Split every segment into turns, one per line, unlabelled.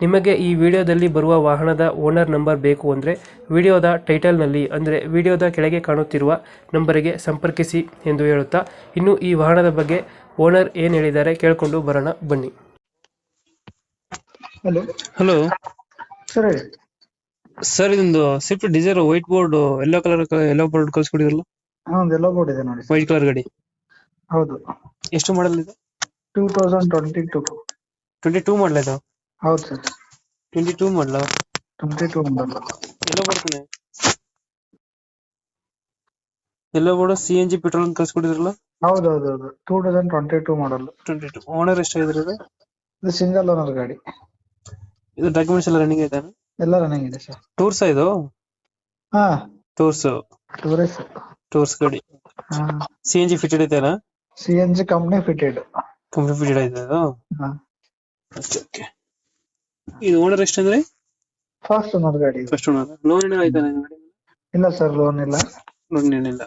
ನಿಮಗೆ ಈ ವಿಡಿಯೋದಲ್ಲಿ ಬರುವ ವಾಹನದ ಓನರ್ ನಂಬರ್ ಬೇಕು ಅಂದರೆ ವಿಡಿಯೋದ ಟೈಟಲ್ನಲ್ಲಿ ಅಂದರೆ ವಿಡಿಯೋದ ಕೆಳಗೆ ಕಾಣುತ್ತಿರುವ ನಂಬರಿಗೆ ಸಂಪರ್ಕಿಸಿ ಎಂದು ಹೇಳುತ್ತಾ ಇನ್ನು ಈ ವಾಹನದ ಬಗ್ಗೆ ಓನರ್ ಏನು ಹೇಳಿದ್ದಾರೆ ಕೇಳಿಕೊಂಡು ಬರೋಣ ಬನ್ನಿ.
ಹಲೋ
ಹಲೋ
ಸರ್
ಸರ್ ಇದೊಂದು Swift Dzire white board yellow colour yellow board ಕಳಿಸ್ಕೊಡಿದ್ರಲ್ಲ?
ಹಾ ಎಲ್ಲೋ ಬೋರ್ಡ್ ಇದೆ ನೋಡಿ
ವೈಟ್ ಕಲರ್ ಗಾಡಿ.
ಹೌದು.
ಎಷ್ಟು ಮಾಡಲ್ ಇದೆ?
Two thousand twenty two
twenty two model ಇದು?
ಹೌದು sir.
Twenty two model
twenty two model
yellow ಬರ್ತಾನೆ ಎಲ್ಲೋ ಕೂಡ ಸಿ ಎನ್ ಜಿ ಪೆಟ್ರೋಲ್ ಅಂತ ಕಳ್ಸಿಕೊಡಿದ್ರಲ್ಲ
ಹೌದು ಹೌದು ಹೌದು. Two thousand twenty two model
twenty two owner ಎಷ್ಟಾಗಿದ್ರೆ ಇದು?
ಇದು ಸಿಂಗಲ್ ಓನರ್ ಗಾಡಿ.
ಇದು ಡಾಕ್ಯುಮೆಂಟ್ಸ್ ಎಲ್ಲ ರನ್ನಿಂಗ್ ಐತೆ
ಎಲ್ಲ ರನ್ನಿಂಗ್ ಇದೆ ಸರ್.
ಟೂರ್ಸ್ ಇದು?
ಹಾ.
ಟೂರ್ಸ್
ಟೂರಿಸ್
ಟೂರ್ಸ್ ಗಾಡಿ. ಸಿ ಎನ್ ಜಿ ಫಿಟೆಡ್ ಐತೆ
C N G company fitted
company fitted ಐತೆ ಅದು
ಹಾ.
ಓಕೆ ಓಕೆ ಇದು ಓನರ್ ಎಷ್ಟಂದ್ರೆ
ಫಾಸ್ಟ್ ಓನರ್ ಗಾಡಿ
ಫಸ್ಟ್ ಓನರ್ ಲೋನ್ ಗಾಡಿ
ಇಲ್ಲ ಸರ್ ಲೋನ್ ಇಲ್ಲ.
ಲೋನ್ ಏನಿಲ್ಲ.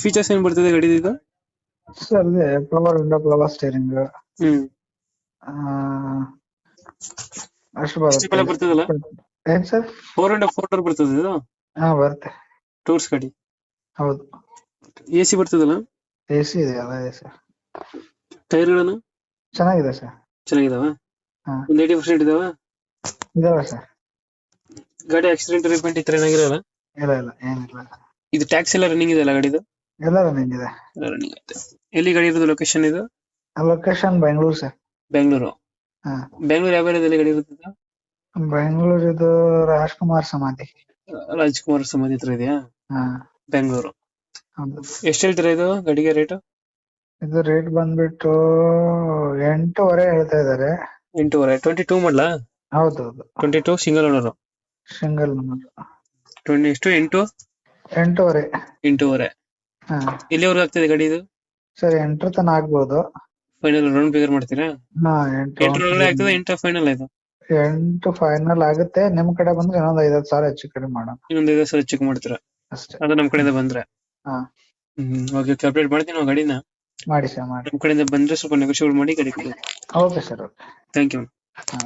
ಫೀಚರ್ಸ್ ಏನ್ ಬರ್ತದೆ ಗಾಡಿ ಇದು?
ಸರ್ ಇದೆ ಪವರ್ ವಿಂಡೋ ಪವರ್ ಸ್ಟೇರಿಂಗ್
ಹ್ಮ್.
ಅಷ್ಟು ಬರುತ್ತೆ.
ಬರ್ತದಲ್ಲ?
ಏನ್ sir
four and four door ಬರ್ತದೆ ಇದು?
ಹಾ ಬರುತ್ತೆ.
ಟೂರ್ಸ್ ಗಾಡಿ.
ಹೌದು.
ಎ ಸಿ ಬರ್ತದಲ್ಲ?
ಎ ಸಿ ಇದೆ ಅಲ್ಲ ಎ ಸರ್
ಟೈರ್ಗಳನ್ನು
ಚೆನ್ನಾಗಿದೆ ಸರ್
ಚೆನ್ನಾಗಿದಾವ. ಒಂದ್ ಏಯ್ಟಿ ಪರ್ಸೆಂಟ್ ಇದಾವ?
ಇದಾವೆ ಸರ್.
ಗಾಡಿ ಆಕ್ಸಿಡೆಂಟ್ ರಿಪೇಂಟ್ ಇತ್ರ ತರ ಏನಾಗಿರಲ್ಲ
ಇಲ್ಲ ಇಲ್ಲ ಏನಿಲ್ಲ.
ಇದು ಟ್ಯಾಕ್ಸ್ ಎಲ್ಲ ರನ್ನಿಂಗ್ ಇದೆಯಲ್ಲ ಗಾಡಿದು?
ಎಲ್ಲ ರನ್ನಿಂಗ್ ಇದೆ.
ರನ್ನಿಂಗ್ ಐತೆ ಎಲ್ಲಿ ಗಾಡಿ ಇರೋದು ಲೊಕೇಶನ್ ಇದು?
ಲೊಕೇಶನ್ ಬೆಂಗಳೂರು ಸರ್
ಬೆಂಗಳೂರು
ಹಾ.
ಬೆಂಗಳೂರು ಯಾವ ಏರಿಯಾದಲ್ಲಿ ಗಾಡಿ ಇರುತ್ತದೆ
ಬೆಂಗಳೂರು ಇದು ರಾಜ್ಕುಮಾರ್ ಸಮಾಧಿ.
ರಾಜ್ಕುಮಾರ್ ಸಮಾಧಿ ಹತ್ರ ಇದೆಯಾ?
ಹಾ.
ಬೆಂಗಳೂರು
ಹೌದು.
ಎಷ್ಟು ಹೇಳ್ತೀರಾ ಇದು ಗಾಡಿಗೆ ರೇಟ್
ಇದು ರೇಟ್ ಬಂದ್ಬಿಟ್ಟು ಎಂಟೂವರೆ ಹೇಳ್ತಾ ಇದಾರೆ
ಎಂಟೂವರೆ ಟ್ವೆಂಟಿ ಟೂ ಮಾಡಲಾ?
ಹೌದು ಹೌದು
twenty two single owner
single
twenty ಎಷ್ಟು? ಎಂಟು?
ಎಂಟೂವರೆ.
ಎಂಟೂವರೆ. ಎಲ್ಲಿವರೆಗೂ ಆಗ್ತದೆ ಗಾಡಿ ಇದು?
ಸರ್ ಎಂಟರ್ ತನ ಆಗ್ಬೋದು.
ಫೈನಲ್ ರೌಂಡ್ ಫಿಗರ್ ಮಾಡ್ತೀರಾ? ಎಂಟರೊಳಗಡೆ ಆಗ್ತದೆ? ಎಂಟು ಫೈನಲ್ ಇದು?
ಎಂಟು ಫೈನಲ್ ಆಗುತ್ತೆ. ನಿಮ್ ಕಡೆ ಬಂದ್ರೆ ಇನ್ನೊಂದ್ ಐವತ್ತು ಸಾವಿರ ಹೆಚ್ಚು ಕಡಿಮೆ ಮಾಡೋಣ.
ಇನ್ನೊಂದ್ ಐದತ್ತು ಸಲ ಚೆಕ್ ಮಾಡ್ತೀರಾ?
ಅಷ್ಟೇ.
ಅದು ನಮ್ ಕಡೆಯಿಂದ ಬಂದ್ರೆ.
ಹಾ.
ಹ್ಮ್ ಓಕೆ ಓಕೆ ಅಪ್ಡೇಟ್ ಮಾಡ್ತೀನಿ ನಾವು ಗಾಡಿನ.
ಮಾಡಿ ಸರ್ ಮಾಡಿ
ನಮ್ ಕಡೆಯಿಂದ ಬಂದ್ರೆ ಸ್ವಲ್ಪ ನೆಗೋಶಿಯೇಟ್ ಮಾಡಿ ಗಾಡಿ ಕೊಡಿ.
Okay sir okay
thank you
ಹಾ.